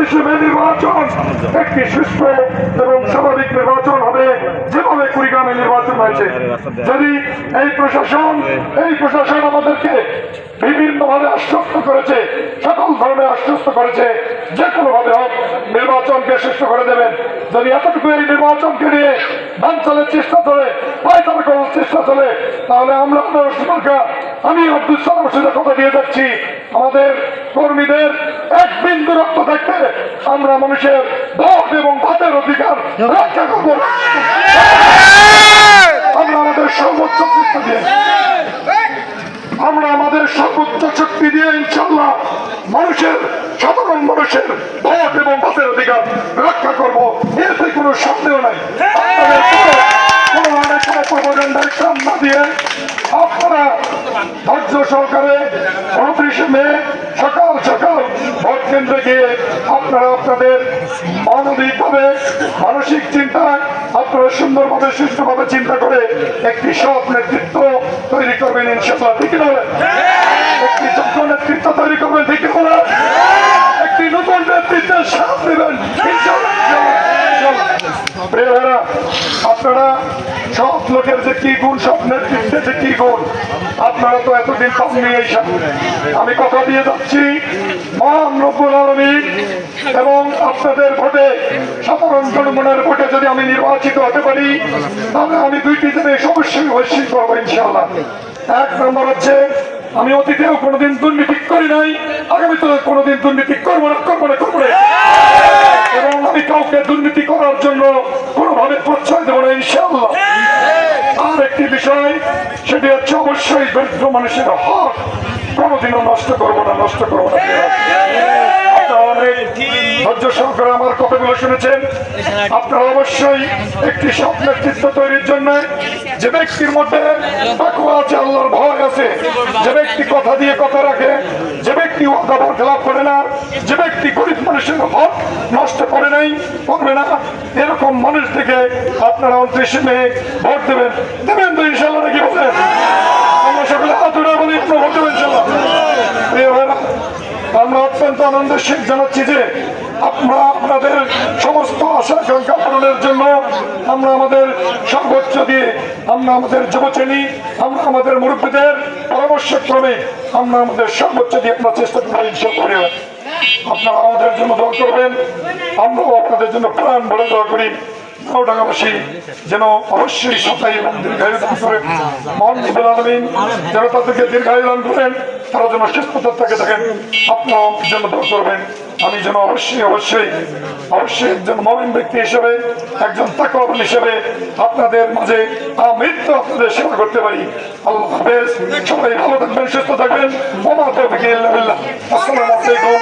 মে নির্বাচন, একটি সুস্থ এবং স্বাভাবিক নির্বাচন হবে। যেভাবে কুড়িগ্রামে নির্বাচন হয়েছে। যদি এই প্রশাসন এই প্রশাসন আমাদেরকে বিভিন্ন ভাবে আশ্বস্ত করেছে, সকল ধরনের আশ্বস্ত করেছে, যে কোনো ভাবে হোক নির্বাচনকে সুস্থ করে দেবেন। যদি এতটুকু এই নির্বাচনকে নিয়ে বাঞ্চলের চেষ্টা চলে পায়তারা করার চেষ্টা চলে, তাহলে আমরা আপনার সরকার আমি আব্দুল সালাম কথা দিয়ে যাচ্ছি। আমাদের কর্মীদের এক বিন্দু রক্ত থাকতে আমরা মানুষের ভোট এবং ভাতের অধিকার রক্ষা করব। আমরা আমাদের সর্বোচ্চ আমরা আমাদের সর্বোচ্চ শক্তি দিয়ে ইনশাল্লাহ মানুষের, সাধারণ মানুষের ভোট এবং ভোটের অধিকার রক্ষা করব। এতে কোনো সন্দেহ নাই আপনাদের কোনো কোনো ধরনের কোনো প্রবন্ধের কাম না দিয়ে আপনারা ধৈর্য সহকারে উনত্রিশে মে সকাল সকাল ভোট কেন্দ্রে গিয়ে আপনারা আপনাদের মানবিকভাবে, মানসিক চিন্তায় আপনারা সুন্দরভাবে সুস্থভাবে চিন্তা করে একটি সব নেতৃত্ব তৈরি করবেন ইনশাল্লাহ ঠিক নয় একটি যোগ্য নেতৃত্ব তৈরি করবেন ঠিক নয় একটি নতুন নেতৃত্বের সাথ দেবেন ইনশাল্লাহ, ইনশাল্লাহ, ইনশাল্লাহ। প্রিয় ভাইরা, আপনারা সব লোকের যে কি গুণ সব নেতৃত্বে যে কি গুণ, আপনারা তো এতদিন পাননি এই আমি কথা দিয়ে যাচ্ছি এবং আপনাদের ভোটে, সাধারণ জনগণের ভোটে যদি আমি নির্বাচিত হতে পারি, তাহলে আমি দুইটি জিনিস অবশ্যই অবশ্যই করব ইনশাল্লাহ এক নম্বর হচ্ছে, আমি অতীতেও কোনোদিন দুর্নীতি করি নাই আগামীতে কোনোদিন দুর্নীতি করব না এবং আমি কাউকে দুর্নীতি করার জন্য কোনোভাবে প্রশ্রয় দেবো না ইনশাল্লাহ আর একটি বিষয়, সেটি হচ্ছে অবশ্যই দরিদ্র মানুষের হক। কোনোদিনও নষ্ট করব না, নষ্ট করব না। আপনারা অবশ্যই একটি নেতৃত্ব তৈরির জন্য যে মধ্যে কথা দিয়ে কথা রাখে, যে করে না, যে ব্যক্তি গরিব মানুষের নষ্ট করে নাই করবে না। এরকম মানুষ থেকে আপনারা উনত্রিশে মে ভোট দেবেন। দেবেন তো ইনশাল্লাহ নাকি বলেন আমরা সকলে হাতুরা বলি, আপনারা ভোট দেবেন আমরা অত্যন্ত আনন্দের শেখ জানাচ্ছি যে আপনারা আপনাদের সমস্ত আশা আকাঙ্ক্ষা পূরণের জন্য আমরা আমাদের সর্বোচ্চ দিয়ে আমরা আমাদের যুবশ্রেণী, আমরা আমাদের মুরব্বীদের পরামর্শক্রমে আমরা আমাদের সর্বোচ্চ দিয়ে আমরা চেষ্টা করে আপনারা আমাদের জন্য দোয়া করবেন। আমরাও আপনাদের জন্য প্রাণ বলে দোয়া করি। আমি যেন অবশ্যই অবশ্যই অবশ্যই একজন মমিন ব্যক্তি হিসেবে, একজন তাকওয়ান হিসেবে আপনাদের মাঝে আমৃত্যু আপনাদের সেবা করতে পারি। আল্লাহ সবাই ভালো থাকবেন, সুস্থ থাকবেন। আলাইকুম